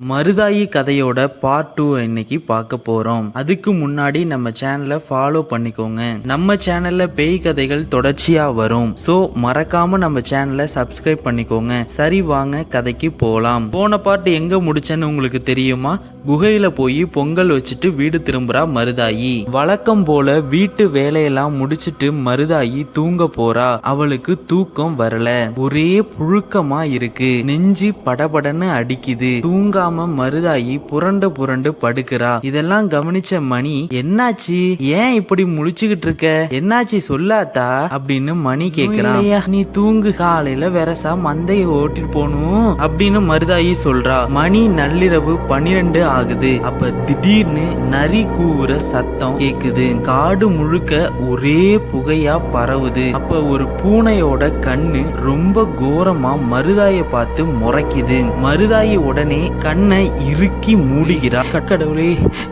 மருதாயி கதையோட part two இன்னைக்கு பார்க்க போறோம். அதுக்கு முன்னாடி நம்ம சேனலை ஃபாலோ பண்ணிக்கோங்க. நம்ம சேனல்ல பேய் கதைகள் தொடர்ச்சியா வரும். சோ மறக்காம நம்ம சேனலை சப்ஸ்கிரைப் பண்ணிக்கோங்க. சரி வாங்க கதைக்கு போலாம். போன பார்ட் எங்க முடிச்சேன்னு உங்களுக்கு தெரியுமா? குகையில போய் பொங்கல் வச்சுட்டு வீடு திரும்புறா மருதாயி. வழக்கம் போல வீட்டு வேலையெல்லாம் முடிச்சிட்டு மருதாயி தூங்க போறா. அவளுக்கு தூக்கம் வரல. ஒரே புழுக்கமா இருக்கு. நெஞ்சு படபடன்னு அடிக்குது. தூங்காம மருதாயி புரண்டு புரண்டு படுக்கிறா. இதெல்லாம் கவனிச்ச மணி என்னாச்சு? ஏன் இப்படி முழிச்சுக்கிட்டு இருக்க? என்னாச்சு சொல்லாத்தா? அப்படின்னு மணி கேக்குறான் "இல்லையா, நீ தூங்கு. காலையில வெரசா மந்தைய ஓட்டிட்டு போகணும். அப்படின்னு மருதாயி சொல்றா. மணி நள்ளிரவு பன்னிரெண்டு ஆகுது. அப்ப திடீர்னு நரி கூவுற சத்தம் கேக்குது. காடு முழுக்க ஒரே புகையா பரவுது. அப்ப ஒரு பூனையோட கண்ணு ரொம்ப கோரமா மருதாய பார்த்து முறைக்குது. மருதாயி உடனே கண்ணை இறுக்கி மூடுகிறா. கடவுளே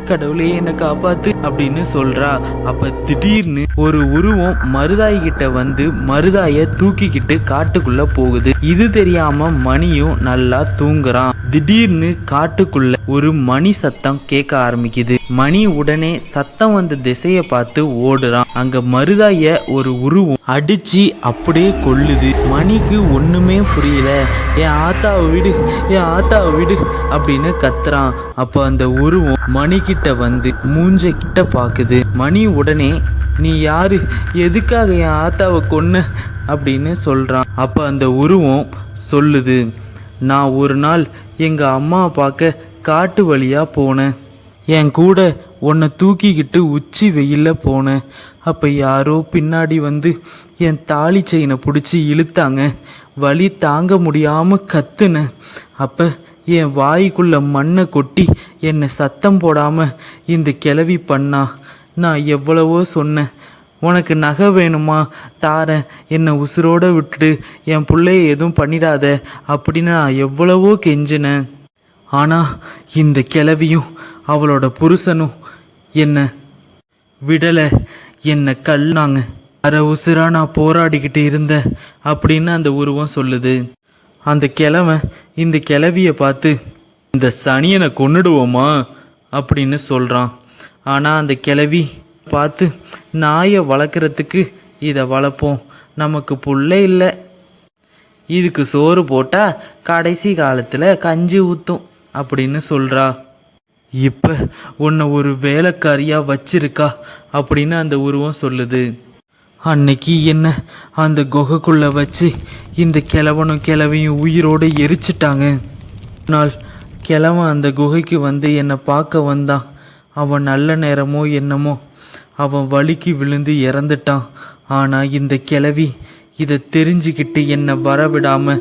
கடவுளே என்னை காப்பாத்து அப்படின்னு சொல்றா. அப்ப திடீர்னு ஒரு உருவம் மருதாயி கிட்ட வந்து மருதாய தூக்கிக்கிட்டு காட்டுக்குள்ள போகுது. இது தெரியாம மணியும் நல்லா தூங்குறான். திடீர்னு காட்டுக்குள்ள ஒரு மணி சத்தம் கேட்க ஆரம்பிக்குது. மணி உடனே சத்தம் வந்த திசைய பார்த்து ஓடுறான். அங்க மருதாய ஒரு உருவம் அடிச்சு அப்படியே கொல்லுது மணிக்கு ஒண்ணுமே புரியல. என் ஆத்தாவை விடு. என் ஆத்தாவை விடு அப்படின்னு கத்துறான். அப்ப அந்த உருவம் மணி கிட்ட வந்து மூஞ்ச கிட்ட பாக்குது. மணி உடனே நீ யாரு? எதுக்காக என் ஆத்தாவை கொன்ன? அப்படின்னு சொல்றான். அப்ப அந்த உருவம் சொல்லுது நான் ஒரு நாள் எங்கள் அம்மா பார்க்க காட்டு வழியாக போனேன். என் கூட உன்னை தூக்கிக்கிட்டு உச்சி வெயிலில் போனேன். அப்போ யாரோ பின்னாடி வந்து என் தாலி செயினை பிடிச்சி இழுத்தாங்க. வலி தாங்க முடியாமல் கத்துனேன். அப்போ என் வாய்க்குள்ள மண்ணை கொட்டி என்னை சத்தம் போடாமல் இந்த கிளவி பண்ணா. நான் எவ்வளவோ சொன்னேன். உனக்கு நகை வேணுமா? தாரேன். என்னை உசுரோட விட்டுட்டு என் பிள்ளைய எதுவும் பண்ணிடாத. அப்படின்னு நான் எவ்வளவோ கெஞ்சினேன். ஆனால் இந்த கிளவியும் அவளோட புருஷனும் என்னை விடலை. என்னை கல்லாங்க அரை உசுராக நான் போராடிக்கிட்டு இருந்தேன் அப்படின்னு அந்த உருவம் சொல்லுது. அந்த கிழவன் இந்த கிளவியை பார்த்து இந்த சனியனை கொன்னுடுவோமா? அப்படின்னு சொல்கிறான் ஆனால் அந்த கிழவி பார்த்து நாயை வளர்க்குறதுக்கு இதை வளர்ப்போம். நமக்கு புள்ளே இல்லை. இதுக்கு சோறு போட்டால் கடைசி காலத்தில் கஞ்சி ஊற்றும் அப்படின்னு சொல்கிறா இப்போ உன்னை ஒரு வேலைக்காரியாக வச்சிருக்கா அப்படின்னு அந்த உருவம் சொல்லுது. அன்னைக்கு என்ன அந்த குகைக்குள்ளே வச்சு இந்த கிழவனும் கிழவையும் உயிரோடு எரிச்சிட்டாங்க. நாள் கிழவன் அந்த குகைக்கு வந்து என்னை பார்க்க வந்தான். அவன் நல்ல நேரமோ என்னமோ அவன் வலிக்கு விழுந்து இறந்துட்டான். ஆனால் இந்த கிழவி இதை தெரிஞ்சுக்கிட்டு என்னை வரவிடாம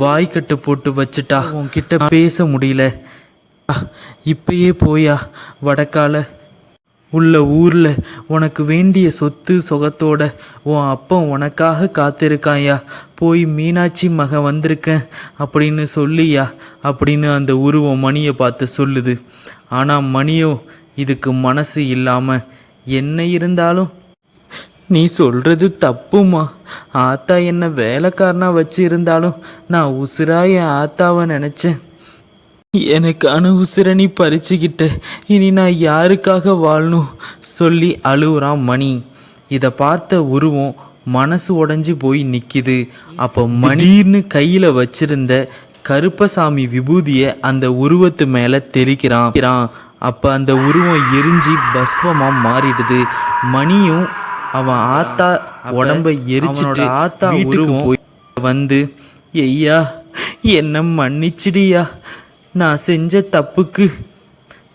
வாய்க்கட்டு போட்டு வச்சுட்டா. உன்கிட்ட பேச முடியல. இப்பயே போயா வடக்கால. உள்ள ஊரில் உனக்கு வேண்டிய சொத்து சுகத்தோட உன் அப்பன் உனக்காக காத்திருக்காயா? போய் மீனாட்சி மகன் வந்திருக்கேன் அப்படின்னு சொல்லியா? அப்படின்னு அந்த உருவம் மணியை பார்த்து சொல்லுது. ஆனால் மணியோ இதுக்கு மனசு இல்லாமல் என்ன இருந்தாலும்? நீ சொல்றது தப்புமா ஆத்தா என்ன வேலைக்காரனா வச்சு இருந்தாலும் நான் உசுராய என் ஆத்தாவை நினைச்சேன். எனக்கான உசுரை நீ பறிச்சுக்கிட்ட. இனி நான் யாருக்காக வாழணும்? சொல்லி அழுவுறான் மணி. இதை பார்த்த உருவம் மனசு உடஞ்சி போய் நிக்குது. அப்போ மணின்னு கையில வச்சிருந்த கருப்பசாமி விபூதியை அந்த உருவத்து மேல தெளிக்கிறான். அப்ப அந்த உருவம் எரிஞ்சு பஸ்வமா மாறிடுது. மணியும் அவன் ஆத்தா உடம்ப எரிச்சிட்டு ஆத்தா உருவம் போய் வந்து ஐயா என்ன மன்னிச்சிடியா? நான் செஞ்ச தப்புக்கு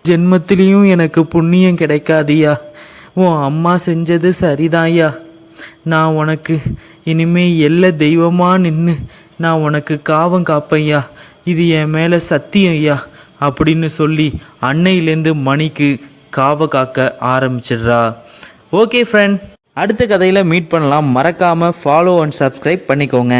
ஜென்மத்திலையும் எனக்கு புண்ணியம் கிடைக்காதியா? உன் அம்மா செஞ்சது சரிதான்யா. நான் உனக்கு இனிமே எல்ல தெய்வமா நின்று நான் உனக்கு காவம் காப்பையா இது என் மேலே சத்தியம் ஐயா அப்படின்னு சொல்லி அன்னையிலேருந்து மணிக்கு காவ காக்க ஆரம்பிச்சிடுறா. ஓகே ஃப்ரெண்ட் அடுத்த கதையில் மீட் பண்ணலாம். மறக்காமல் ஃபாலோ அண்ட் சப்ஸ்கிரைப் பண்ணிக்கோங்க.